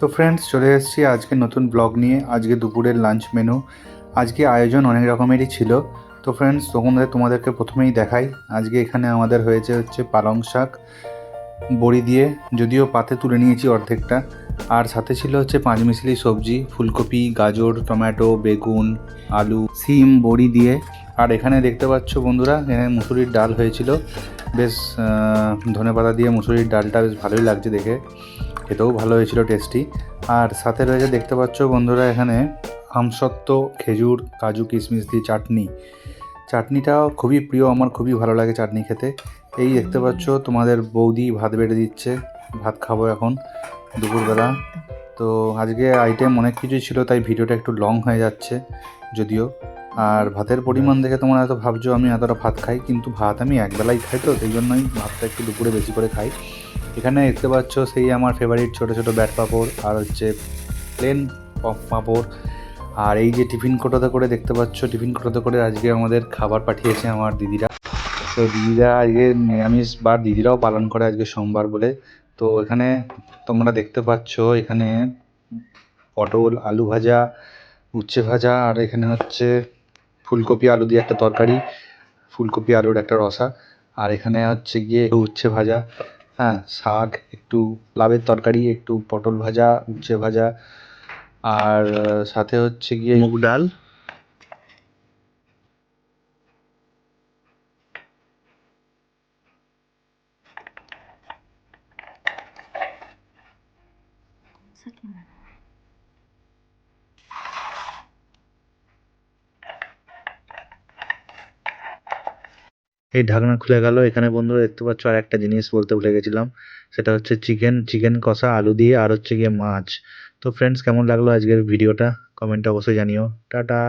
তো ফ্রেন্ডস চলে এসেছি আজকে নতুন ব্লগ নিয়ে। আজকে দুপুরের লাঞ্চ মেনু আজকে আয়োজন অনেক রকমেরই ছিল। তো ফ্রেন্ডস তোমাদের, তোমাদেরকে প্রথমেই দেখাই। আজকে এখানে আমাদের হয়েছে হচ্ছে পালং শাক, বড়ি দিয়ে। যদিও পাতে তুলে নিয়েছি অর্ধেকটা। আর সাথে ছিল হচ্ছে পাঁচমিশালি সবজি, ফুলকপি, গাজর, টমেটো, বেগুন, আলু, সিম, বড়ি দিয়ে। আর এখানে দেখতে পাচ্ছ বন্ধুরা, এখানে মুসুরির ডাল হয়েছিল। বেশ ধনে পাতা দিয়ে মুসুরির ডালটা বেশ ভালোই লাগছে দেখে। খেতেও ভালো হয়েছিল টেস্টি আর সাথে রয়েছে, দেখতে পাচ্ছ বন্ধুরা এখানে আমসত্ত্ব, খেজুর, কাজু, কিশমিশ দিয়ে চাটনি। চাটনিটাও খুবই প্রিয়, আমার খুবই ভালো লাগে চাটনি খেতে। এই দেখতে পাচ্ছ, তোমাদের বৌদি ভাত বেড়ে দিচ্ছে। ভাত খাব এখন দুপুরবেলা। তো আজকে আইটেম অনেক কিছুই ছিল, তাই ভিডিওটা একটু লং হয়ে যাচ্ছে যদিও। আর ভাতের পরিমাণ দেখে তোমরা হয়তো ভাবছ, আমি এতটা ভাত খাই, কিন্তু ভাত আমি একবেলাই খাই তো, সেই জন্যই ভাতটা একটু দুপুরে বেশি করে খাই। এখানে দেখতে পাচ্ছ সেই আমার ফেভারিট ছোটো ছোটো ব্যাট পাঁপড় আর হচ্ছে প্লেন পাঁপড়। আর এই যে টিফিন কোটোতে করে দেখতে পাচ্ছ টিফিন কোটোতে করে আজকে আমাদের খাবার পাঠিয়েছে আমার দিদিরা। তো দিদিরা আজকে নিরামিষ বার দিদিরাও পালন করে আজকে সোমবার বলে। তো এখানে তোমরা দেখতে পাচ্ছ এখানে পটল, আলু ভাজা, উচ্ছে ভাজা আর এখানে হচ্ছে ফুলকপি, আলু দিয়ে একটা তরকারি, ফুলকপি, আলুর একটা রসা। আর এখানে হচ্ছে গিয়ে উচ্ছে ভাজা। হ্যাঁ শাক, একটু লাভের তরকারি, একটু পটল ভাজা, উচ্ছে ভাজা, আর সাথে হচ্ছে গিয়ে মুগ ডাল। এই ঢাকনা খুলে গেল। এখানে বন্ধুরা দেখতে পাচ্ছ আর একটা জিনিস বলতে ভুলে গেছিলাম। সেটা হচ্ছে চিকেন চিকেন কষা, আলু দিয়ে, আর হচ্ছে গিয়ে মাছ। তো ফ্রেন্ডস কেমন লাগল আজকের ভিডিওটা? কমেন্টে অবশ্যই জানিও। টাটা!